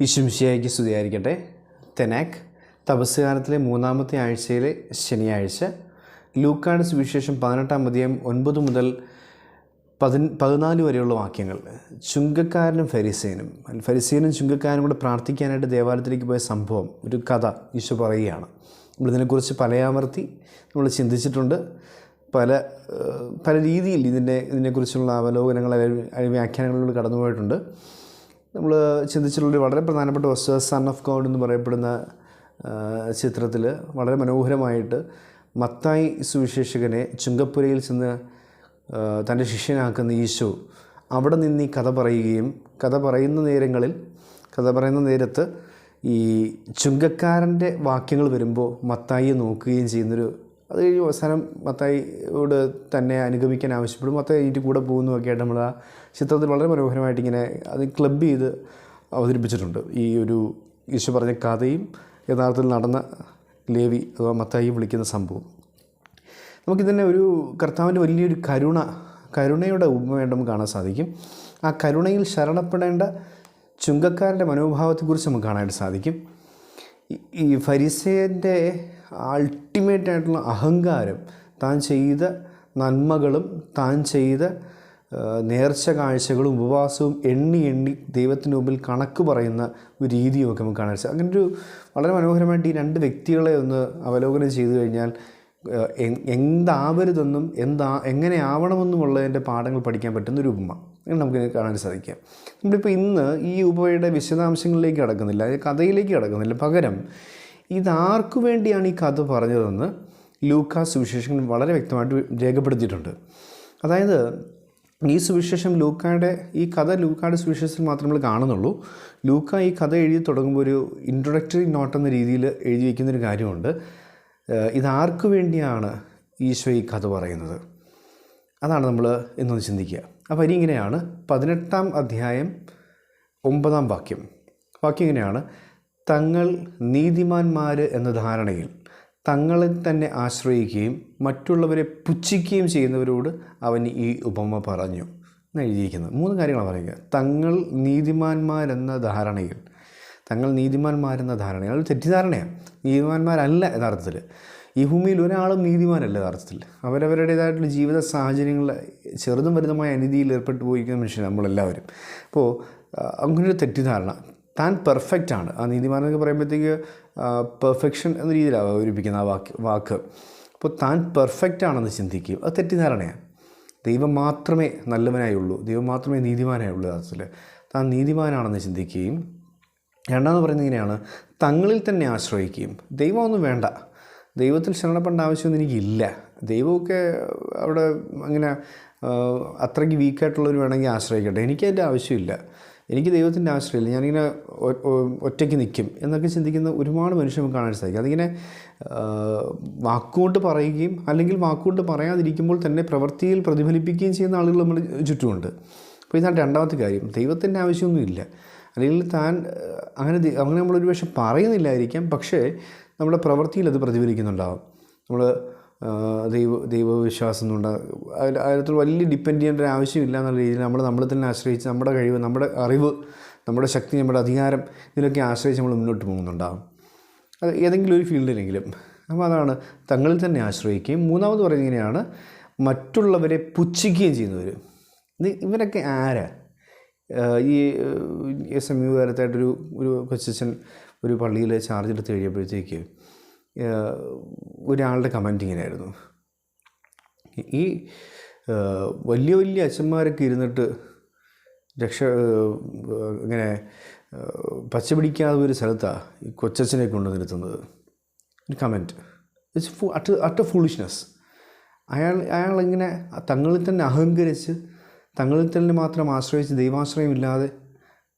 ഈശുംശിയായിക്ക് സ്തുതിയായിരിക്കട്ടെ. തെനാക്ക് തപസ്സുകാലത്തിലെ മൂന്നാമത്തെ ആഴ്ചയിലെ ശനിയാഴ്ച ലൂക്കാട് സുവിശേഷം പതിനെട്ടാം അധ്യായം ഒൻപത് മുതൽ പതി പതിനാല് വരെയുള്ള വാക്യങ്ങൾ. ചുങ്കക്കാരനും ഫരിസേനും. ഫരിസേനും ചുങ്കക്കാരനും കൂടെ പ്രാർത്ഥിക്കാനായിട്ട് ദേവാലയത്തിലേക്ക് പോയ സംഭവം ഒരു കഥ ഈശോ പറയുകയാണ്. നമ്മളിതിനെക്കുറിച്ച് പലയാമർത്തി നമ്മൾ ചിന്തിച്ചിട്ടുണ്ട്. പല പല രീതിയിൽ ഇതിന്റെ ഇതിനെക്കുറിച്ചുള്ള അവലോകനങ്ങൾ വ്യാഖ്യാനങ്ങളിലൂടെ കടന്നുപോയിട്ടുണ്ട്. നമ്മൾ ചിന്തിച്ചിട്ടുള്ള വളരെ പ്രധാനപ്പെട്ട വസ്തു സൺ ഓഫ് ഗോഡ് എന്ന് പറയപ്പെടുന്ന ചിത്രത്തിൽ വളരെ മനോഹരമായിട്ട് മത്തായി സുവിശേഷകനെ ചുങ്കപ്പുരയിൽ ചെന്ന് തന്റെ ശിഷ്യനാക്കുന്ന ഈശോ അവിടെ നിന്ന് ഈ കഥ പറയുകയും കഥ പറയുന്ന നേരങ്ങളിൽ കഥ പറയുന്ന നേരത്ത് ഈ ചുങ്കക്കാരന്റെ വാക്യങ്ങൾ വരുമ്പോൾ മത്തായിയെ നോക്കുകയും ചെയ്യുന്നൊരു അത് കഴിഞ്ഞ് അവസാനം മത്തായിയോട് തന്നെ അനുഗമിക്കാൻ ആവശ്യപ്പെടും. മത്തായി ഇതിന്റെ കൂടെ പോകുന്നതൊക്കെ ആയിട്ട് നമ്മൾ ആ ചിത്രത്തിൽ വളരെ മനോഹരമായിട്ട് ഇങ്ങനെ അത് ക്ലബ് ചെയ്ത് അവതരിപ്പിച്ചിട്ടുണ്ട്. ഈ ഒരു ഈശോ പറഞ്ഞ കഥയും യഥാർത്ഥത്തിൽ നടന്ന ലേവി അഥവാ മത്തായി വിളിക്കുന്ന സംഭവം. നമുക്കിതന്നെ ഒരു കർത്താവിന്റെ വലിയൊരു കരുണ കരുണയുടെ ഉപമയായിട്ട് നമുക്ക് കാണാൻ സാധിക്കും. ആ കരുണയിൽ ശരണപ്പെടേണ്ട ചുങ്കക്കാരന്റെ മനോഭാവത്തെക്കുറിച്ച് നമുക്ക് കാണാനായിട്ട് സാധിക്കും. ഈ ഫരിസേന്റെ അൾട്ടിമേറ്റ് ആയിട്ടുള്ള അഹങ്കാരം. താൻ ചെയ്ത നന്മകളും താൻ ചെയ്ത നേർച്ച കാഴ്ചകളും ഉപവാസവും എണ്ണി എണ്ണി ദൈവത്തിന് മുമ്പിൽ കണക്ക് പറയുന്ന ഒരു രീതിയുമൊക്കെ നമുക്ക് കാണാൻ സാധിക്കും. അങ്ങനെ ഒരു വളരെ മനോഹരമായിട്ട് ഈ രണ്ട് വ്യക്തികളെ ഒന്ന് അവലോകനം ചെയ്തു കഴിഞ്ഞാൽ എന്താവരുതെന്നും എന്താ എങ്ങനെ ആവണമെന്നുമുള്ളതിന്റെ പാഠങ്ങൾ പഠിക്കാൻ പറ്റുന്ന ഒരു ഉപമ അങ്ങനെ നമുക്ക് കാണാൻ സാധിക്കാം. നമ്മളിപ്പോൾ ഇന്ന് ഈ ഉപമയുടെ വിശദാംശങ്ങളിലേക്ക് കടക്കുന്നില്ല കഥയിലേക്ക് കടക്കുന്നില്ല. പകരം ഇതാർക്കു വേണ്ടിയാണ് ഈ കഥ പറഞ്ഞതെന്ന് ലൂക്കാ സുവിശേഷങ്ങൾ വളരെ വ്യക്തമായിട്ട് രേഖപ്പെടുത്തിയിട്ടുണ്ട്. അതായത് ഈ സുവിശേഷം ലൂക്കായുടെ ഈ കഥ ലൂക്കായുടെ സുവിശേഷത്തിൽ മാത്രമേ നമ്മൾ കാണുന്നുള്ളൂ. ലൂക്ക ഈ കഥ എഴുതി തുടങ്ങുമ്പോൾ ഒരു ഇൻട്രൊഡക്ടറി നോട്ട് എന്ന രീതിയിൽ എഴുതി വയ്ക്കുന്നൊരു കാര്യമുണ്ട്. ഇതാർക്കു വേണ്ടിയാണ് ഈശോ ഈ കഥ പറയുന്നത്? അതാണ് നമ്മൾ എന്നൊന്ന് ചിന്തിക്കുക. അപ്പോൾ ഇനി ഇങ്ങനെയാണ് പതിനെട്ടാം അധ്യായം ഒമ്പതാം വാക്യം. വാക്യം ഇങ്ങനെയാണ്. തങ്ങൾ നീതിമാന്മാർ എന്ന ധാരണയിൽ തങ്ങളെ തന്നെ ആശ്രയിക്കുകയും മറ്റുള്ളവരെ പുച്ഛിക്കുകയും ചെയ്യുന്നവരോട് അവൻ ഈ ഉപമ പറഞ്ഞു. എഴുതിയിരിക്കുന്നത്. മൂന്ന് കാര്യങ്ങളാണ് പറയുക. തങ്ങൾ നീതിമാന്മാരെന്ന ധാരണയിൽ തങ്ങൾ നീതിമാന്മാരെന്ന ധാരണയിൽ അത് തെറ്റിദ്ധാരണയാണ്. നീതിമാന്മാരല്ല യഥാർത്ഥത്തിൽ ഈ ഭൂമിയിൽ ഒരാളും നീതിമാനല്ല യഥാർത്ഥത്തിൽ. അവരവരുടേതായിട്ടുള്ള ജീവിത സാഹചര്യങ്ങളിൽ ചെറുതും വലുതുമായ അനീതിയിൽ ഏർപ്പെട്ടു പോയിരിക്കുന്ന മനുഷ്യൻ നമ്മളെല്ലാവരും. അപ്പോൾ അങ്ങനൊരു തെറ്റിദ്ധാരണ. താൻ പെർഫെക്റ്റ് ആണ്. ആ നീതിമാൻ എന്നൊക്കെ പറയുമ്പോഴത്തേക്ക് പെർഫെക്ഷൻ എന്ന രീതിയിലാണ് അവതരിപ്പിക്കുന്ന ആ വാക്ക് വാക്ക്. അപ്പോൾ താൻ പെർഫെക്റ്റ് ആണെന്ന് ചിന്തിക്കുക അത് തെറ്റിദ്ധാരണയാണ്. ദൈവം മാത്രമേ നല്ലവനായുള്ളൂ. ദൈവം മാത്രമേ നീതിമാനായുള്ളൂ യഥാർത്ഥത്തിൽ. താൻ നീതിമാനാണെന്ന് ചിന്തിക്കുകയും രണ്ടാമെന്ന് പറയുന്നത് ഇങ്ങനെയാണ് തങ്ങളിൽ തന്നെ ആശ്രയിക്കുകയും. ദൈവമൊന്നും വേണ്ട. ദൈവത്തിൽ ശരണപ്പെടേണ്ട ആവശ്യമൊന്നും എനിക്കില്ല. ദൈവമൊക്കെ അവിടെ അങ്ങനെ അത്രയ്ക്ക് വീക്കായിട്ടുള്ളവർ വേണമെങ്കിൽ ആശ്രയിക്കട്ടെ. എനിക്കതിന്റെ ആവശ്യമില്ല. എനിക്ക് ദൈവത്തിന്റെ ആശ്രയമില്ല. ഞാനിങ്ങനെ ഒറ്റയ്ക്ക് നിൽക്കും എന്നൊക്കെ ചിന്തിക്കുന്ന ഒരുപാട് മനുഷ്യർ കാണാൻ സാധിക്കും. അതിങ്ങനെ വാക്കുകൊണ്ട് പറയുകയും അല്ലെങ്കിൽ വാക്കുകൊണ്ട് പറയാതിരിക്കുമ്പോൾ തന്നെ പ്രവൃത്തിയിൽ പ്രതിഫലിപ്പിക്കുകയും ചെയ്യുന്ന ആളുകൾ നമ്മൾ ചുറ്റുമുണ്ട്. അപ്പോൾ ഇതാണ് രണ്ടാമത്തെ കാര്യം. ദൈവത്തിന്റെ ആവശ്യമൊന്നുമില്ല. അല്ലെങ്കിൽ താൻ അങ്ങനെ അങ്ങനെ നമ്മളൊരു പക്ഷെ പറയുന്നില്ലായിരിക്കാം പക്ഷേ നമ്മുടെ പ്രവൃത്തിയിൽ അത് പ്രതിഫലിക്കുന്നുണ്ടാവും. നമ്മൾ ദൈവ ദൈവവിശ്വാസം എന്നുണ്ട് അതിൽ അതിനകത്ത് വലിയ ഡിപ്പെൻഡ് ചെയ്യേണ്ട ഒരു ആവശ്യമില്ല എന്നുള്ള രീതിയിൽ നമ്മൾ നമ്മളെ തന്നെ ആശ്രയിച്ച് നമ്മുടെ കഴിവ് നമ്മുടെ അറിവ് നമ്മുടെ ശക്തി നമ്മുടെ അധികാരം ഇതിനൊക്കെ ആശ്രയിച്ച് നമ്മൾ മുന്നോട്ട് പോകുന്നുണ്ടാകും അത് ഏതെങ്കിലും ഒരു ഫീൽഡിലെങ്കിലും. അപ്പോൾ അതാണ് തങ്ങളിൽ തന്നെ ആശ്രയിക്കുകയും മൂന്നാമത് പറയുന്നത് മറ്റുള്ളവരെ പുച്ഛിക്കുകയും ചെയ്യുന്നവർ ഇവരൊക്കെ ആരാ? ഈ എസ് എം യു കാലത്തായിട്ടൊരു ഒരു കൊച്ചച്ഛൻ ഒരു പള്ളിയിൽ ചാർജ് എടുത്ത് കഴിയുമ്പോഴത്തേക്ക് ആഹ് ഒരാളുടെ കമന്റ് ഇങ്ങനെയായിരുന്നു. ഈ വലിയ വലിയ അച്ഛന്മാരൊക്കെ ഇരുന്നിട്ട് രക്ഷ ഇങ്ങനെ പച്ച പിടിക്കാതെ ഒരു സ്ഥലത്താണ് ഈ കൊച്ചച്ഛനെ കൊണ്ടു നിർത്തുന്നത്. ഒരു കമന്റ് ഇറ്റ്സ് ഫു അട്ട് അട്ട് ഫുളിഷ്നെസ് അയാൾ അയാളിങ്ങനെ തങ്ങളിൽ തന്നെ അഹങ്കരിച്ച് തങ്ങളിൽ തന്നെ മാത്രം ആശ്രയിച്ച് ദൈവാശ്രയമില്ലാതെ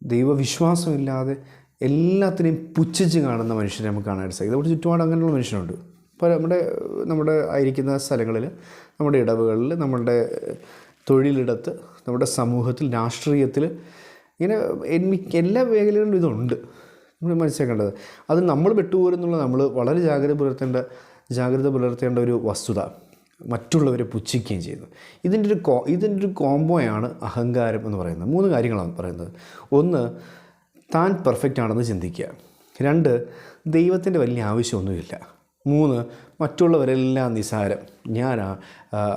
ദൈവവിശ്വാസമില്ലാതെ എല്ലാത്തിനെയും പുച്ഛിച്ച് കാണുന്ന മനുഷ്യരെ നമുക്ക് കാണാനായിട്ട് സാധിക്കും. നമ്മുടെ ചുറ്റുപാട് അങ്ങനെയുള്ള മനുഷ്യനുണ്ട് ഇപ്പോൾ നമ്മുടെ നമ്മുടെ ആയിരിക്കുന്ന സ്ഥലങ്ങളിൽ നമ്മുടെ ഇടവുകളിൽ നമ്മുടെ തൊഴിലിടത്ത് നമ്മുടെ സമൂഹത്തിൽ രാഷ്ട്രീയത്തിൽ ഇങ്ങനെ എല്ലാ മേഖലകളിലും ഇതുണ്ട്. നമ്മൾ മനസ്സിലാക്കേണ്ടത് അത് നമ്മൾ വിട്ടുപോരുന്നുള്ള നമ്മൾ വളരെ ജാഗ്രത പുലർത്തേണ്ട ജാഗ്രത പുലർത്തേണ്ട ഒരു വസ്തുത മറ്റുള്ളവരെ പുച്ഛിക്കുകയും ചെയ്യുന്നു. ഇതിന്റെ ഒരു കോ ഇതിന്റെ ഒരു കോംബോയാണ് അഹങ്കാരം എന്ന് പറയുന്നത്. മൂന്ന് കാര്യങ്ങളാണ് പറയുന്നത്. ഒന്ന് താൻ പെർഫെക്റ്റ് ആണെന്ന് ചിന്തിക്കുക. രണ്ട് ദൈവത്തിന്റെ വലിയ ആവശ്യമൊന്നുമില്ല. മൂന്ന് മറ്റുള്ളവരെല്ലാം നിസാരം. ഞാനാ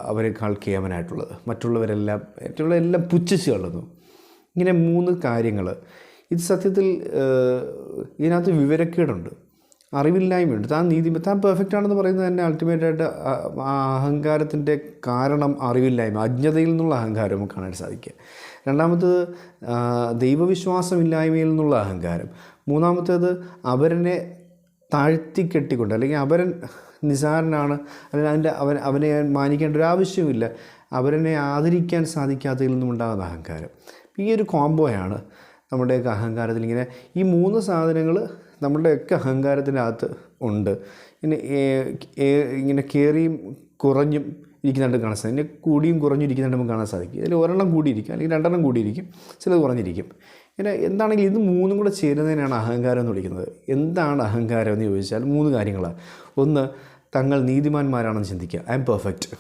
അവരെക്കാൾ കേമനായിട്ടുള്ളത് മറ്റുള്ളവരെല്ലാം മറ്റുള്ളവരെല്ലാം പുച്ഛിച്ച് കളയുന്നു ഇങ്ങനെ മൂന്ന് കാര്യങ്ങൾ ഇത് സത്യത്തിൽ ഇതിനകത്ത് വിവരക്കേടുണ്ട്. അറിവില്ലായ്മയുണ്ട്. താൻ നീതി താൻ പെർഫെക്റ്റ് ആണെന്ന് പറയുന്നത് തന്നെ അൾട്ടിമേറ്റായിട്ട് അഹങ്കാരത്തിന്റെ കാരണം അറിവില്ലായ്മ അജ്ഞതയിൽ നിന്നുള്ള അഹങ്കാരം നമുക്ക് കാണാൻ സാധിക്കുക. രണ്ടാമത്തത് ദൈവവിശ്വാസമില്ലായ്മയിൽ നിന്നുള്ള അഹങ്കാരം. മൂന്നാമത്തേത് അവരനെ താഴ്ത്തിക്കെട്ടിക്കൊണ്ട് അല്ലെങ്കിൽ അവരൻ നിസാരനാണ് അല്ലെങ്കിൽ അതിന്റെ അവൻ അവനെ മാനിക്കേണ്ട ഒരു ആവശ്യമില്ല അവരനെ ആദരിക്കാൻ സാധിക്കാത്തതിൽ നിന്നുണ്ടാകുന്ന അഹങ്കാരം. ഈ ഒരു കോംബോയാണ് നമ്മുടെയൊക്കെ അഹങ്കാരത്തിൽ ഇങ്ങനെ ഈ മൂന്ന് സാധനങ്ങൾ നമ്മുടെയൊക്കെ അഹങ്കാരത്തിനകത്ത് ഉണ്ട്. ഏ- ഇങ്ങനെ കയറിയും കുറഞ്ഞും ഇരിക്കുന്നുണ്ട് കാണാൻ സാധിക്കും. ഇനി കൂടിയും കുറഞ്ഞും ഇരിക്കുന്നുണ്ട് നമുക്ക് കാണാൻ സാധിക്കും. ഇതിൽ ഒരെണ്ണം കൂടിയിരിക്കും അല്ലെങ്കിൽ രണ്ടെണ്ണം കൂടിയിരിക്കും ചിലത് കുറഞ്ഞിരിക്കും. ഇങ്ങനെ എന്താണെങ്കിൽ ഇത് മൂന്നും കൂടെ ചേരുന്നതിനാണ് അഹങ്കാരം എന്ന് വിളിക്കുന്നത്. എന്താണ് അഹങ്കാരം എന്ന് ചോദിച്ചാൽ മൂന്ന് കാര്യങ്ങളാണ്. ഒന്ന് തങ്ങൾ നീതിമാന്മാരാണെന്ന് ചിന്തിക്കുക. I am perfect.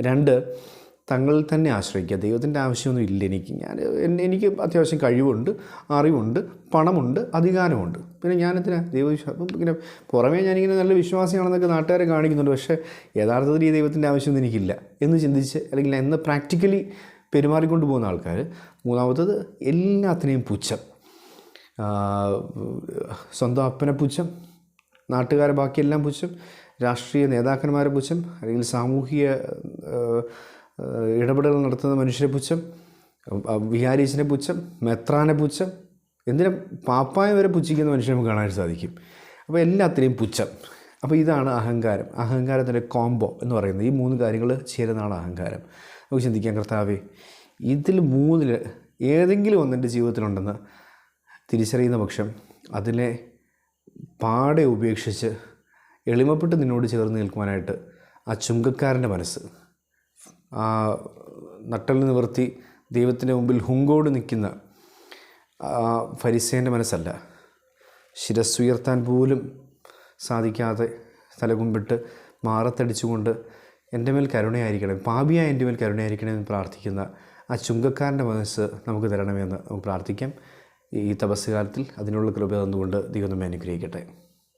രണ്ട് തങ്ങളിൽ തന്നെ ആശ്രയിക്കുക. ദൈവത്തിന്റെ ആവശ്യമൊന്നും ഇല്ല എനിക്ക്. ഞാൻ എനിക്ക് അത്യാവശ്യം കഴിവുണ്ട് അറിവുണ്ട് പണമുണ്ട് അധികാരമുണ്ട്. പിന്നെ ഞാനെന്തിനാ? ദൈവവിശ്വാസം ഇങ്ങനെ പുറമേ ഞാനിങ്ങനെ നല്ല വിശ്വാസിയാണെന്നൊക്കെ നാട്ടുകാരെ കാണിക്കുന്നുണ്ട്. പക്ഷേ യഥാർത്ഥത്തിൽ ഈ ദൈവത്തിന്റെ ആവശ്യമൊന്നും എനിക്കില്ല എന്ന് ചിന്തിച്ച് അല്ലെങ്കിൽ എന്ന് പ്രാക്ടിക്കലി പെരുമാറിക്കൊണ്ട് പോകുന്ന ആൾക്കാർ മൂന്നാമത്തത് എല്ലാത്തിനെയും പുച്ഛം. സ്വന്തം അപ്പനെ പുച്ഛം നാട്ടുകാരെ ബാക്കിയെല്ലാം പുച്ഛം രാഷ്ട്രീയ നേതാക്കന്മാരെ പുച്ഛം അല്ലെങ്കിൽ സാമൂഹിക ഇടപെടൽ നടത്തുന്ന മനുഷ്യരെ പുച്ഛം വിഹാരീസിനെ പുച്ഛം മെത്രാനെ പുച്ഛം എന്തിനും പാപ്പായ വരെ പുച്ഛിക്കുന്ന മനുഷ്യനെ നമുക്ക് കാണാൻ സാധിക്കും. അപ്പോൾ എല്ലാത്തിനെയും പുച്ഛം. അപ്പോൾ ഇതാണ് അഹങ്കാരം. അഹങ്കാരത്തിന്റെ കോംബോ എന്ന് പറയുന്നത്. ഈ മൂന്ന് കാര്യങ്ങൾ ചേരുന്നതാണ് അഹങ്കാരം. നമുക്ക് ചിന്തിക്കാം കർത്താവേ ഇതിൽ മൂന്നിൽ ഏതെങ്കിലും ഒന്നെന്റെ ജീവിതത്തിലുണ്ടെന്ന് തിരിച്ചറിയുന്ന പക്ഷം അതിനെ പാടെ ഉപേക്ഷിച്ച് എളിമപ്പെട്ട് നിന്നോട് ചേർന്ന് നിൽക്കുവാനായിട്ട് ആ ചുങ്കക്കാരന്റെ മനസ്സ് നട്ടൽ നിവർത്തി ദൈവത്തിന്റെ മുമ്പിൽ ഹുങ്കോട് നിൽക്കുന്ന ഫരിസേന്റെ മനസ്സല്ല. ശിരസ്സുയർത്താൻ പോലും സാധിക്കാതെ തലകുമ്പിട്ട് മാറത്തടിച്ചുകൊണ്ട് എന്റെ മേൽ കരുണയായിരിക്കണം പാപിയായ എന്റെ മേൽ കരുണയായിരിക്കണം എന്ന് പ്രാർത്ഥിക്കുന്ന ആ ചുങ്കക്കാരന്റെ മനസ്സ് നമുക്ക് തരണമെന്ന് നമുക്ക് പ്രാർത്ഥിക്കാം. ഈ തപസ്സുകാലത്തിൽ അതിനുള്ള കൃപ തന്നുകൊണ്ട് ദൈവം നമ്മെ അനുഗ്രഹിക്കട്ടെ.